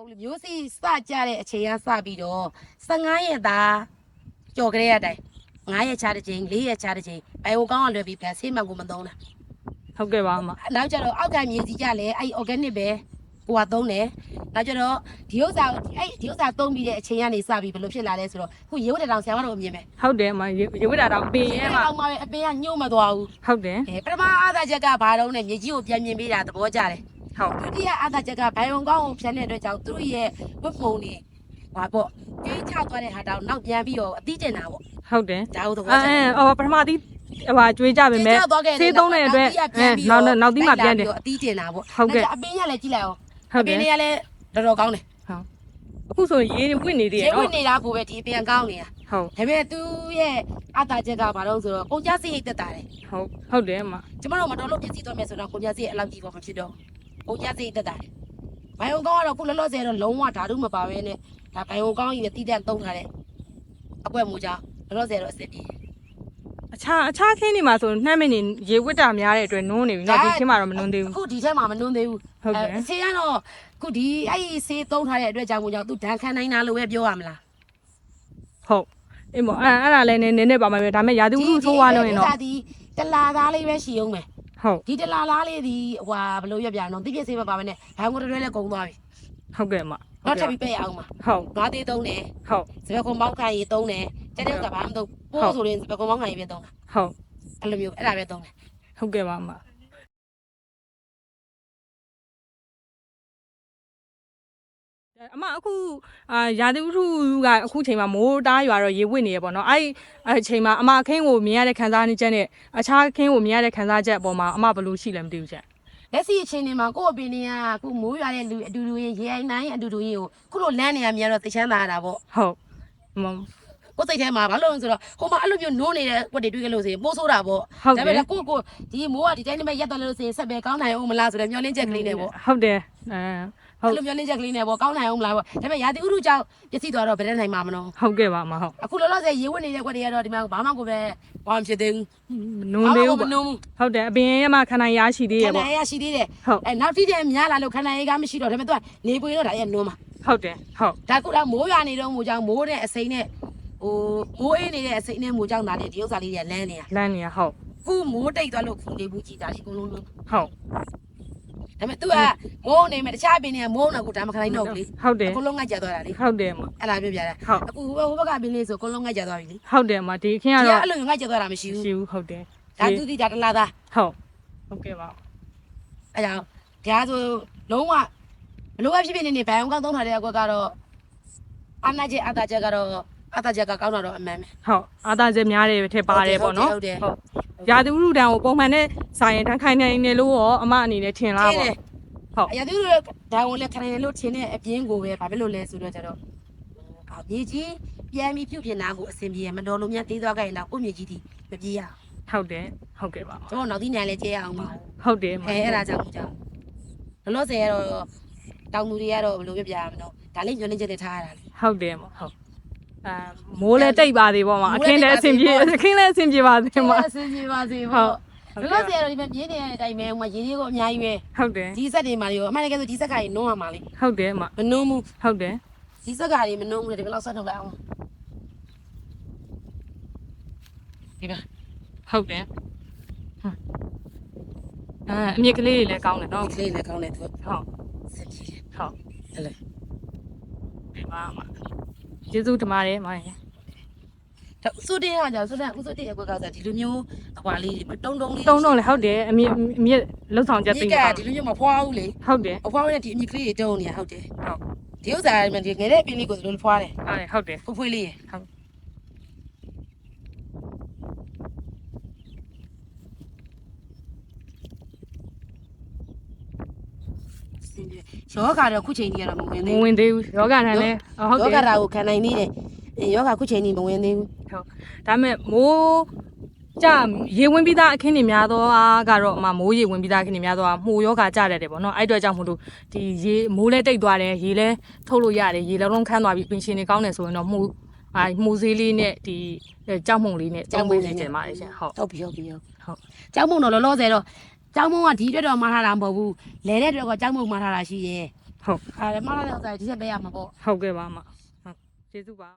ဟုတ်လေမျိုးစီစကြတဲ့အချိန်ကစပြီးတော့15ရက်သားကြော်ကြရတဲ့အတိုင်း9ရက်ချတဲ့ချိန်4ရက်ချတဲ့ချိန်ဘယ်ဟိုကောင်းအောင်လွယ်ပြီးပြန်ဆေးမှန်ကိုမသုံးတာဟုတ်ကဲ့ပါအမနောက်ကျတော့အောက်ကမြေစီကြလဲအဲ့ organic ပဲကိုကသုံးတယ်နောက်ကျတော့ဒီဥစ္စာအဲ့ဒီဥစ္စာသုံးပြီးတဲ့အချိန်ကနေစပြီးဘယ်လိုဖြစ်လာလဲဆိုတော့ခုရုပ်တဲ့တောင်ဆရာမတော်အမြင်ပဲဟုတ်တယ်အမရေရေဝတ်တာတော့ပင်ရဲမှာအောက်မှာပဲအပင်ကညှို့မသွားဘူးဟုတ်တယ်အဲပထမအားသာချက်ကဘာတော့လဲမြေကြီးကိုပြန်မြင်ပေးတာသဘောကျတယ် ဟုတ်ဒုတိယအားသာချက်ကဘိုင်ယုံကောင်းကိုဖြတ်တဲ့အတွက်ကြောင့်သူတို့ရဲ့ဝတ်ပုံတွေဟာပေါ့ကြေးချသွားတဲ့ဟာတောင်နောက်ပြန်ပြီးတော့အတိကျင်တာပေါ့ဟုတ်တယ်ဒါဟုတ်သဘောအဲကျတယ်အဲဟိုပထမသီးဟိုဟာကျွေးကြပါမယ်ဆေးသုံးတဲ့အတွက်အဲနောက်နောက်သီးမှပြန်တယ်အတိကျင်တာပေါ့ဟုတ်ကဲ့အပင်ရလည်းကြည့်လိုက်အောင်ဟုတ်အပတယ်င်တွေကလည်းတော်တော်ကောင်းတယ်အခုဆိုရင်ရေဝတ်နေသေးရေတယ်ဝနော်တ်နေတာကိုပဲဒီအပင်ကောင်းနေတာဟုတ်ဒါပေမဲ့သူရဲ့အတာချက်ကဘာလို့ဆိုတော့ကုန်ကြစိတ်တက်တာတယ်ဟုတ်ဟုတ်တယ်အမကျမတို့မတော်လို့ပြည့်စည်သွားမယ်ဆိုတော့ကုန်ကြစိတ်အလောက်ကြီးပေါ်မဖြစ်တော့ ကုန်ကြစိတ်တက်တာတယ်ဘိုင်ယုံကောင်းကတော့ခုလောလောဆယ်တော့လုံးဝဓာတုမပါဘဲနဲ့ဒါဘိုင်ယုံကောင်းကြီးပဲတီးတန့်သုံးထားတဲ့အကွက်မူကြောင့်လောလောဆယ်တော့အစ်စ်ပြေအခြားအခြားခင်းနေမှာဆိုနှမ်းမင်းနေရေဝတ်တာများတဲ့အတွက်နုံးနေပြီနော်ဒီခင်းမှာတော့မနုံးသေးဘူးအခုဒီထဲမှာမနှွန်းသေးဘူးဟုတ်တယ်အဲဆေးကတော့ခုဒီအဲ့ဒီဆေးသုံးထားတဲ့အတွက်ကြောင့်မို့ကြောင့်သူဒဏ်ခံနိုင်တာလို့ပဲပြောရမလားဟုတ်အေးမောအဲအဲ့ဒါလည်းနည်းနည်းပါမှာပဲဒါပေမဲ့ရာသီဥတုဆိုးသွားလို့ရင်တော့ဒီတလာသားလေးပဲရှိအောင်မယ် ဟုတ်ဒီတလာလားလေးဒီဟွာဘယ်လိုရပြအောင်တိပြည့်ဆေးမပါဘဲနဲ့ဘာငုံတွဲလဲကုန်သွားပြီဟုတ်ကဲ့အမတော့ထပ်ပြီးပဲ့ရအောင်ပါဟုတ်ငါးသေးသုံးတယ်ဟုတ်စပယ်ကွန်ပေါင်းခိုင်ရေးသုံးတယ်ကျတဲ့ဥစ္စာဘာမှမသုံးပို့ဆိုရင်စပယ်ကွန်ပေါင်းခိုင်ရေးပဲသုံးတာဟုတ်အဲ့လိုမျိုးအဲ့ဒါပဲသုံးတယ်ဟုတ်ကဲ့ပါအမ အမအခုအာရာသီဥတုကအခုချိန်မှာမိုးတားရွာတော့ရေဝစ်နေရပေါ့နော်အဲ့အဲ့ချိန်မှာအမအခင်းကိုမြင်ရတဲ့ခံစားနေချက်နဲ့အခြားအခင်းကိုမြင်ရတဲ့ခံစားချက်အပေါ်မှာအမဘယ်လိုရှိလဲမသိဘူးချက်လက်စီအချင်းတွေမှာကိုယ့်အပင်တွေကခုမိုးရွာတဲ့လူအတူတူရေရေအိုင်နိုင်အတူတူရေကိုခုလိုလမ်းနေရမြင်တော့သိချမ်းသာရတာပေါ့ဟုတ်မကိုယ်စိတ်ထဲမှာဘာလို့လဲဆိုတော့ဟိုမှာအဲ့လိုမျိုးနိုးနေတဲ့ကွက်တွေတွေ့ကြလို့ဆိုရင်ပိုးဆိုးတာပေါ့ဟုတ်ဒါတပေယ်မဲ့ကိုကိုဒီမိုးကဒီတိုင်းနဲ့ရက်သွားလို့ဆိုရင်ဆက်ပဲကောင်းနိုင်အောင်မလားဆိုတော့မျောလင်းချက်ကလေးနဲ့ပေါ့ဟုတ်တယ်အဲဟုတ် အဲ့လိုမျောလင်းချက်ကလေးနဲ့ပေါ့ကောင်းနိုင်အောင်မလားပေါ့ဒါပေမဲ့ရာသီဥတုကြောင့်ပျက်စီးသွားတော့ဘယ်နဲ့နိုင်မှာမလို့ဟုတ်ကဲ့ပါအမဟုတ်အခုလောလောဆယ်ရေဝတ်နေတဲ့ကွက်တွေကတော့ဒီမှာဘာမှကိုပဲဘာမှဖြစ်သေးဘူးနုံသေးဘူးမပေါ့နုံဘူးဟုတ်တယ်အပင်ရမှာခန္ဓာရရှိသေးခရန္ဓာပေါ့ရရှိသေးတယ်ဟုတ်အဲနောက်တိတဲ့များလာလို့ခန္ဓာရေးကမရှိတော့ဒါပေမဲ့သူကနေပွေတော့ဒါရဲ့နုံမှာဟုတ်တယ်ဟုတ်ဒါကုလားမိုးရွာနေတော့မိုးကြောင့်မိုးတဲ့အစိမ့်နဲ့ဟိုမိုးအေးနေတဲ့အစိမ့်နဲ့မိုးကြောင့်ဒါလေဒီဥစ္စာလေးတွေကလန်းနေတာလမ်းနေရဟုတ်ခုမိုးတိတ်သွားလို့ခုနေဘူးကြည်ဒါဒီအကုန်လုံးလုံးဟုတ် ဒါပေမဲ့ तू ကမိုးနေမယ်တခြားပင်တွေကမိုးနေကူဒါမခလိုက်တော့ဘူးလေဟုတ်တယ်အကုန်လုံးငတ်ကြသွားတာလေဟုတ်တယ်မအဲ့ဒါပြောပြတာဟုတ်အခုဟိုဟိုဘက်ကပင်လေးဆိုအကုန်လုံးငတ်ကြသွားပြီလေဟုတ်တယ်မဒီခင်းဒီကတော့အဲ့လိုငတ်ကြသွားတာမရှိဘူးရှိဘူးဟုတ်တယ်ဒါသူဒီဒါတလားသားဟုတ်ဟုတ်ကဲ့ပါအဲ့ကြောင့်ဒါဆိုလုံးဝဘလို့ပဲဖြစ်ဖြစ်နေနေဘိုင်အောင်ကောင်းသုံးထားတဲ့အကွက်ကတော့အနာချက်အတာချက်ကတော့ အတာချက်ကကောင်းတာတော့အမှန်ပဲဟုတ်အာသာချက်များတယ်ထည့်ပါတယ်ပေါ့နော်ဟုတ်တယ်ရာသီဥတုတန်ကိုပုံမှန်နဲ့ဆိုင်ရင်တန်းခိုင်းနိုင်တယ်လို့ရောအမအနေနဲ့ထင်လားပေါ့ဟုတ်အရာသူတို့ဒါဝင်လက်ခရိုင်လို့ထင်တဲ့အပြင်းကိုပဲဘာဖြစ်လို့လဲဆိုတော့ကျတော့အာမြေကြီးပြန်ပြီးပြုတ်ပြင်တာကိုအဆင်ပြေရမတော်လို့များသေးသွားကြရင်တော့ကိုမြေကြီးဒီမပြေရအောင်ဟုတ်တယ်ဟုတ်ကဲ့ပါကျွန်တော်နောက်သီးနိုင်လဲကျဲရအောင်ပါဟုတ်တယ်အဲအဲ့ဒါကြောင့်မို့ကြောင့်လောလောဆယ်ကတော့တောင်သူတွေကတော့ဘယ်လိုပြပြရမလို့ဒါလေးညွှန်နေချက်တွေထားရတာလေဟုတ်တယ်မဟုတ် အာမိုးလည်းတိတ်ပါသေးပေါ့မှာအခင်းလည်းအဆင်ပြေအခင်းလည်းအဆင်ပြေပါသေးမှာအဆင်ပြေပါစေဟုပေါ့တ်လောလောဆယ်ကတော့ဒီမှာပြင်းနေတဲ့အတိုင်းပဲဟိုမှာရေလေးကိုအများကြီးပဲဟုတ်တယ်ဒီစက်တွေမှာရောအမှန်တကယ်ဆိုဒီစက်ကကြီးနုံးရမှာလေဟုတ်တယ်မမနုံးဘူးဟုတ်တယ်ဒီစက်ကကြီးမနုံးဘူးလေဒီဘယ်လောက်ဆက်ထုတ်လိုက်အောင်ဒီပါဟုတ်တယ်ဟုတ်အာအမြင့်ကလေးတွေလည်းကောင်းတယ်နော်ဒီကလေးလည်းကောင်းတယ်သူဟုတ်စက်ကြီးတယ်ဟုတ်အဲ့လေဒီမှာမှာ ကျေးဇူးတင်ပါတယ်မောင်ရဒါဥစုတေးကကြောင့်ဥစုတေးဥစုတေးရဲ့ကွက်ကဆိုဒီလိုမျိုးအကွာလေးတွေတုံးတုံးလေးတုံးတုံးလည်းဟုတ်တယ်အမြင့်အမြင့်လှုပ်ဆောင်ချက်ဒီသိကတာဒီလိုမျိုးမဖွားဘူးလေဟုတ်တယ်အဖွားနဲ့ဒီအမြင့်ကလေးတွေတုံးနေရဟုတ်တယ်ဟုတ်ဒီဥစ္စာကဒီငယ်တဲ့အပင်လေးကိုဒီလိုဖွားတယ်ဟုတ်တယ်ဟုတ်တယ်ဖွေးဖွေးလေးရဟုတ် ယောဂါတော့ခုချိန်ကြီးကတော့မဝင်မသေးဘူးဝင်သေးဘူးယောဂတန်းလည်းဟုတ်ယောတယ်ဂါတာကိုခံနိုင်သေးတယ်ယောဂါခုချိန်ကြီးမဝင်သေးဘူးဒါပေမဲ့မိုးကြရေဝင်ပြီးသားအခင်းတွေများသောအားကတော့အမမိုးရေဝင်ပြီးသားအခင်းတွေများသောအားမှုယောဂကြရတယ်ပေါ့နော်အဲ့အတွက်ကြောင့်မို့လို့ဒီရေမိုးလဲတိတ်သွားတယ်ရေလဲထုတ်လို့ရတယ်ရေလုံးလုံးခန်းသွားပြီးပင်ရှင်တွေကောင်းတယ်ဆိုရင်တော့မှုအာမှုဈေးလေးနဲ့ဒီကြောက်မှုန်လေးနဲ့ကြောက်မှုန်လေးကျင်ပါတယ်ရှင်ဟုတ် ဟုတ်ပြီဟုတ်ပြီဟုတ်ဟုတ်ကျောင်းမုံတော့လောလောဆယ်တော့ ကျောင်းမုံကဒီအတွက်တော့မှားထားတာမဟုတ်ဘူးလဲတဲ့အတွက်ကကျောင်းမုံမှားထားတာရှိရဲ့ဟုတ်အဲမှားထားတဲ့ဥစ္စာဒီဆက်ပေးရမှာပေါ့ဟုတ်ကဲ့ပါအမဟုတ်ကျေးဇူးပါ